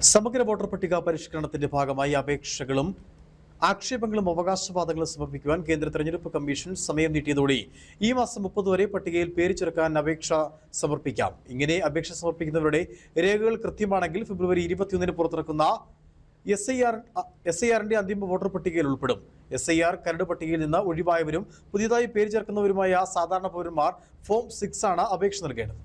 സമഗ്ര വോട്ടർ പട്ടിക പരിഷ്കരണത്തിന്റെ ഭാഗമായി അപേക്ഷകളും ആക്ഷേപങ്ങളും അവകാശവാദങ്ങളും സമർപ്പിക്കുവാൻ കേന്ദ്ര തെരഞ്ഞെടുപ്പ് കമ്മീഷൻ സമയം നീട്ടിയതോടെ ഈ മാസം മുപ്പത് വരെ പട്ടികയിൽ പേര് ചേർക്കാൻ അപേക്ഷ സമർപ്പിക്കാം. ഇങ്ങനെ അപേക്ഷ സമർപ്പിക്കുന്നവരുടെ രേഖകൾ കൃത്യമാണെങ്കിൽ ഫെബ്രുവരി ഇരുപത്തിയൊന്നിന് പുറത്തിറക്കുന്ന S I R S I ആറിന്റെ അന്തിമ വോട്ടർ പട്ടികയിൽ ഉൾപ്പെടും. എസ് ഐ ആർ കരട് പട്ടികയിൽ നിന്ന് ഒഴിവായവരും പുതിയതായി പേര് ചേർക്കുന്നവരുമായ സാധാരണ പൗരന്മാർ ഫോം സിക്സ് ആണ് അപേക്ഷ നൽകേണ്ടത്.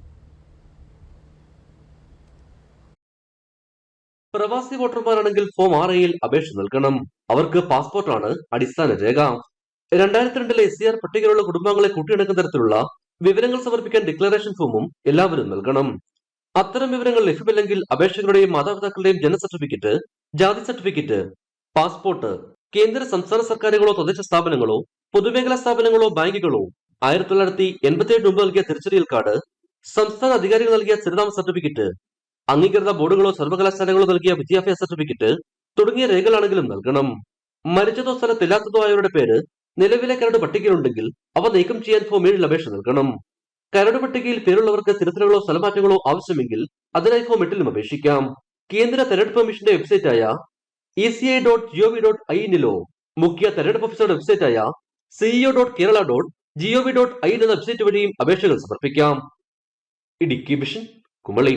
പ്രവാസി വോട്ടർമാരാണെങ്കിൽ ഫോം ആർ എയിൽ അപേക്ഷ നൽകണം. അവർക്ക് പാസ്പോർട്ടാണ് അടിസ്ഥാന രേഖ. രണ്ടായിരത്തി രണ്ടിലെ എസ് സി ആർ പട്ടികയിലുള്ള കുടുംബങ്ങളെ കൂട്ടിയിണക്കുന്ന തരത്തിലുള്ള വിവരങ്ങൾ സമർപ്പിക്കാൻ ഡിക്ലറേഷൻ ഫോമും എല്ലാവരും നൽകണം. അത്തരം വിവരങ്ങൾ ലഭ്യമല്ലെങ്കിൽ അപേക്ഷകരുടെയും മാതാപിതാക്കളുടെയും ജനന സർട്ടിഫിക്കറ്റ് ജാതി സർട്ടിഫിക്കറ്റ് പാസ്പോർട്ട് കേന്ദ്ര സംസ്ഥാന സർക്കാരുകളോ തദ്ദേശ സ്ഥാപനങ്ങളോ പൊതുമേഖലാ സ്ഥാപനങ്ങളോ ബാങ്കുകളോ ആയിരത്തി തൊള്ളായിരത്തി എൺപത്തി ഏഴ് മുമ്പ് നൽകിയ തിരിച്ചറിയൽ കാർഡ് സംസ്ഥാന അധികാരികൾ നൽകിയ സ്ഥിരതാമസ സർട്ടിഫിക്കറ്റ് അംഗീകൃത ബോർഡുകളോ സർവകലാശാലകളോ നൽകിയ വിദ്യാഭ്യാസ സർട്ടിഫിക്കറ്റ് തുടങ്ങിയ രേഖകളാണെങ്കിലും നൽകണം. മരിച്ചതോ സ്ഥലത്തില്ലാത്തതോ ആയവരുടെ പേര് നിലവിലെ കരട് പട്ടികയിലുണ്ടെങ്കിൽ അവ നീക്കം ചെയ്യാൻ ഫോം ഏഴിൽ അപേക്ഷ നൽകണം. കരട് പട്ടികയിൽ പേരുള്ളവർക്ക് തിരുത്തലുകളോ സ്ഥലമാറ്റങ്ങളോ ആവശ്യമെങ്കിൽ അതിനായി ഫോം എട്ടിലും അപേക്ഷിക്കാം. കേന്ദ്ര തെരഞ്ഞെടുപ്പ് കമ്മീഷന്റെ വെബ്സൈറ്റായ E C I dot gov dot I എന്നിലോ മുഖ്യ തെരഞ്ഞെടുപ്പ് ഓഫീസറുടെ വെബ്സൈറ്റായ CEO dot Kerala dot gov dot I എന്ന വെബ്സൈറ്റ് വഴിയും അപേക്ഷകൾ സമർപ്പിക്കാം. ഇടുക്കി മിഷൻ കുമളി.